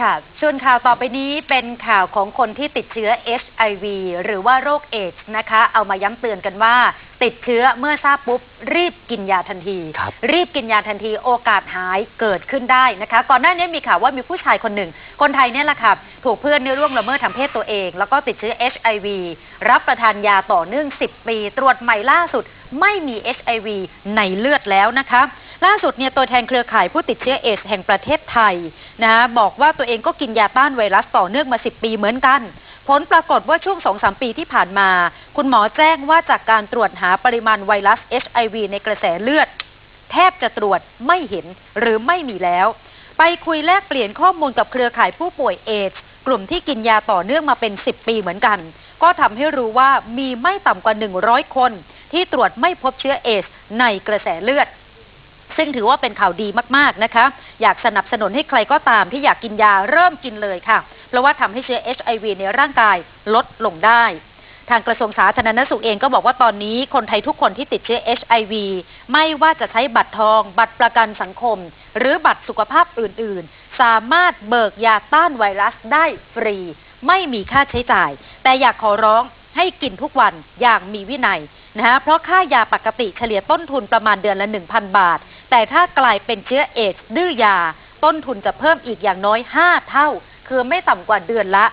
ค่ะส่วนข่าวต่อไปนี้เป็นข่าวของคนที่ติดเชื้อ HIV หรือว่าโรคเอดส์นะคะ เอามาย้ำเตือนกันว่า ติดเชื้อเมื่อทราบปุ๊บ รีบกินยาทันที ครับ รีบกินยาทันทีโอกาสหายเกิดขึ้นได้นะคะ ก่อนหน้านี้มีข่าวว่ามีผู้ชายคนหนึ่ง คนไทยเนี่ยแหละค่ะถูกเพื่อนเนี่ยร่วงละเมิดทางเพศตัวเอง แล้วก็ติดเชื้อ HIV รับประทานยาต่อเนื่อง 10 ปี ตรวจใหม่ล่าสุด ไม่มี HIV ในเลือดแล้วนะคะ ล่าสุดเนี่ยตัวแทนเครือข่ายผู้ติดเชื้อเอดสแห่งประเทศไทยนะคะบอกว่าตัวเองก็กินยาต้านไวรัสต่อเนื่องมา 10 ปีเหมือนกัน ผลปรากฏว่าช่วง 2-3 ปีที่ผ่านมา คุณหมอแจ้งว่าจากการตรวจหาปริมาณไวรัส HIV ในกระแสเลือด แทบจะตรวจไม่เห็นหรือไม่มีแล้ว ไปคุยแลกเปลี่ยนข้อมูลกับเครือข่ายผู้ป่วยเอดสกลุ่มที่กินยาต่อเนื่องมาเป็น 10 ปีเหมือนกัน ก็ทำให้รู้ว่ามีไม่ต่ำกว่า 100 คน ที่ตรวจไม่พบเชื้อเอดสในกระแสเลือด ซึ่งถือว่าเป็นข่าวดีมากๆนะคะ อยากสนับสนุนให้ใครก็ตามที่อยากกินยาเริ่มกินเลยค่ะ เพราะว่าทำให้เชื้อ HIV ในร่างกายลดลงได้ ทางกระทรวงสาธารณสุขเองก็บอกว่าตอนนี้คนไทยทุกคนที่ติดเชื้อ HIV ไม่ว่าจะใช้บัตรทอง บัตรประกันสังคม หรือบัตรสุขภาพอื่น ๆ สามารถเบิกยาต้านไวรัสได้ฟรี ไม่มีค่าใช้จ่าย แต่อยากขอร้อง ให้กินทุกวันอย่างมีวินัยนะฮะเพราะค่ายาปกติเฉลี่ยต้นทุนประมาณเดือนละ 1,000 บาท แต่ถ้ากลายเป็นเชื้อเอชดื้อยา ต้นทุนจะเพิ่มอีกอย่างน้อย 5 เท่า คือไม่ต่ำกว่าเดือนละ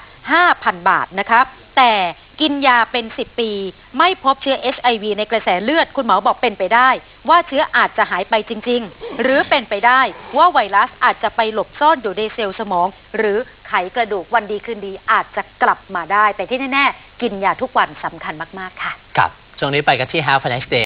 5,000 บาทนะครับแต่กินยาเป็น 10 ปี ไม่พบเชื้อ HIV ในกระแสเลือด คุณหมอบอกเป็นไปได้ ว่าเชื้ออาจจะหายไปจริง ๆ หรือเป็นไปได้ว่าไวรัสอาจจะไปหลบซ่อนอยู่ในเซลล์สมอง หรือไขกระดูกวันดีคืนดีอาจจะกลับมาได้ แต่ที่แน่ ๆ กินยาทุกวันสำคัญมาก ๆ ค่ะกับ ช่วงนี้ไปกันที่ Health Next Day